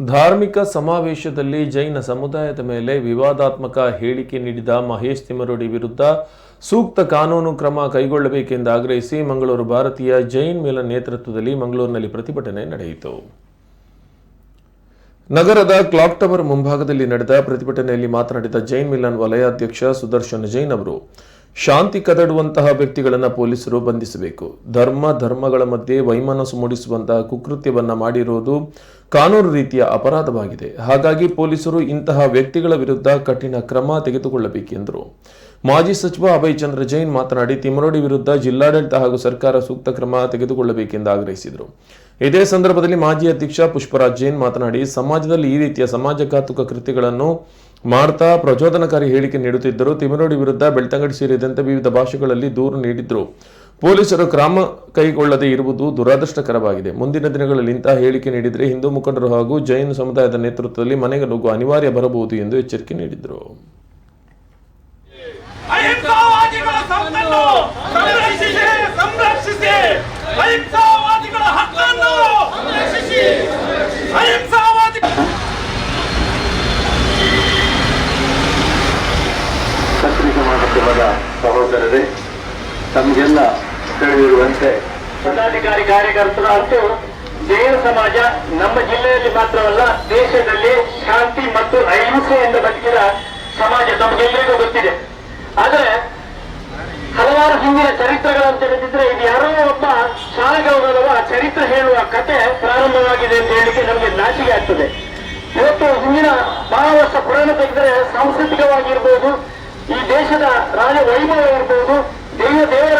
ಧಾರ್ಮಿಕ ಸಮಾವೇಶದಲ್ಲಿ ಜೈನ ಸಮುದಾಯದ ಮೇಲೆ ವಿವಾದಾತ್ಮಕ ಹೇಳಿಕೆ ನೀಡಿದ ಮಹೇಶ್ ತಿಮರೋಡಿ ವಿರುದ್ಧ ಸೂಕ್ತ ಕಾನೂನು ಕ್ರಮ ಕೈಗೊಳ್ಳಬೇಕೆಂದು ಆಗ್ರಹಿಸಿ ಮಂಗಳೂರು ಭಾರತೀಯ ಜೈನ್ ಮಿಲನ್ ನೇತೃತ್ವದಲ್ಲಿ ಮಂಗಳೂರಿನಲ್ಲಿ ಪ್ರತಿಭಟನೆ ನಡೆಯಿತು. ನಗರದ ಕ್ಲಾಕ್ ಟವರ್ ಮುಂಭಾಗದಲ್ಲಿ ನಡೆದ ಪ್ರತಿಭಟನೆಯಲ್ಲಿ ಮಾತನಾಡಿದ ಜೈನ್ ಮಿಲನ್ ವಲಯಾಧ್ಯಕ್ಷ ಸುದರ್ಶನ್ ಜೈನ್ ಅವರು ಶಾಂತಿ ಕದಡುವಂತಹ ವ್ಯಕ್ತಿಗಳನ್ನು ಪೊಲೀಸರು ಬಂಧಿಸಬೇಕು. ಧರ್ಮ, ಧರ್ಮಗಳ ಮಧ್ಯೆ ವೈಮನಸ್ಸು ಮೂಡಿಸುವಂತಹ ಕುಕೃತ್ಯವನ್ನ ಮಾಡಿರುವುದು ಕಾನೂನು ರೀತಿಯ ಅಪರಾಧವಾಗಿದೆ. ಹಾಗಾಗಿ ಪೊಲೀಸರು ಇಂತಹ ವ್ಯಕ್ತಿಗಳ ವಿರುದ್ಧ ಕಠಿಣ ಕ್ರಮ ತೆಗೆದುಕೊಳ್ಳಬೇಕೆಂದರು ಮಾಜಿ ಸಚಿವ ಅಭಯ್ ಚಂದ್ರ ಜೈನ್ ಮಾತನಾಡಿ ತಿಮರೋಡಿ ವಿರುದ್ಧ ಜಿಲ್ಲಾಡಳಿತ ಹಾಗೂ ಸರ್ಕಾರ ಸೂಕ್ತ ಕ್ರಮ ತೆಗೆದುಕೊಳ್ಳಬೇಕೆಂದು ಆಗ್ರಹಿಸಿದರು. ಇದೇ ಸಂದರ್ಭದಲ್ಲಿ ಮಾಜಿ ಅಧ್ಯಕ್ಷ ಪುಷ್ಪರಾಜ್ ಜೈನ್ ಮಾತನಾಡಿ, ಸಮಾಜದಲ್ಲಿ ಈ ರೀತಿಯ ಸಮಾಜಘಾತುಕ ಕೃತ್ಯಗಳನ್ನು ಮಾಡ್ತಾ ಪ್ರಚೋದನಕಾರಿ ಹೇಳಿಕೆ ನೀಡುತ್ತಿದ್ದರು ತಿಮರೋಡಿ ವಿರುದ್ಧ ಬೆಳ್ತಂಗಡಿ ಸೇರಿದಂತೆ ವಿವಿಧ ಭಾಷೆಗಳಲ್ಲಿ ದೂರು ನೀಡಿದ್ರು. ಪೊಲೀಸರು ಕ್ರಮ ಕೈಗೊಳ್ಳದೆ ಇರುವುದು ದುರಾದೃಷ್ಟಕರವಾಗಿದೆ. ಮುಂದಿನ ದಿನಗಳಲ್ಲಿ ಇಂತಹ ಹೇಳಿಕೆ ನೀಡಿದರೆ ಹಿಂದೂ ಮುಖಂಡರು ಹಾಗೂ ಜೈನ ಸಮುದಾಯದ ನೇತೃತ್ವದಲ್ಲಿ ಮನೆಗೆ ನುಗ್ಗುವ ಅನಿವಾರ್ಯ ಬರಬಹುದು ಎಂದು ಎಚ್ಚರಿಕೆ ನೀಡಿದರು. ಸಹೋದರರೇ, ತಮಗೆಲ್ಲ ತಿಳಿದಿರುವಂತೆ ಪದಾಧಿಕಾರಿ ಕಾರ್ಯಕರ್ತರ ಅಂತೂ ಜೈನ ಸಮಾಜ ನಮ್ಮ ಜಿಲ್ಲೆಯಲ್ಲಿ ಮಾತ್ರವಲ್ಲ, ದೇಶದಲ್ಲಿ ಶಾಂತಿ ಮತ್ತು ಅಹಿಂಸೆಯಿಂದ ಬದುಕಿದ ಸಮಾಜ ತಮಗೆಲ್ಲರಿಗೂ ಗೊತ್ತಿದೆ. ಆದ್ರೆ, ಹಲವಾರು ಹಿಂದಿನ ಚರಿತ್ರೆಗಳನ್ನು ತಿಳಿದಿದ್ರೆ ಇದು ಯಾರೋ ಒಬ್ಬ ಶಾಲೆಗೌರವ ಚರಿತ್ರೆ ಹೇಳುವ ಕತೆ ಪ್ರಾರಂಭವಾಗಿದೆ ಅಂತ ಹೇಳಿಕೆ ನಮಗೆ ನಾಚಿಕೆ ಆಗ್ತದೆ. ಇವತ್ತು ಹಿಂದಿನ ಬಹಳ ವರ್ಷ ಪುರಾಣ ತೆಗೆದರೆ ಸಾಂಸ್ಕೃತಿಕವಾಗಿರ್ಬೋದು ಈ ದೇಶದ ರಾಜ ವೈಭವ ಇರ್ಬೋದು ದೇವ ಇತಿಹಾಸ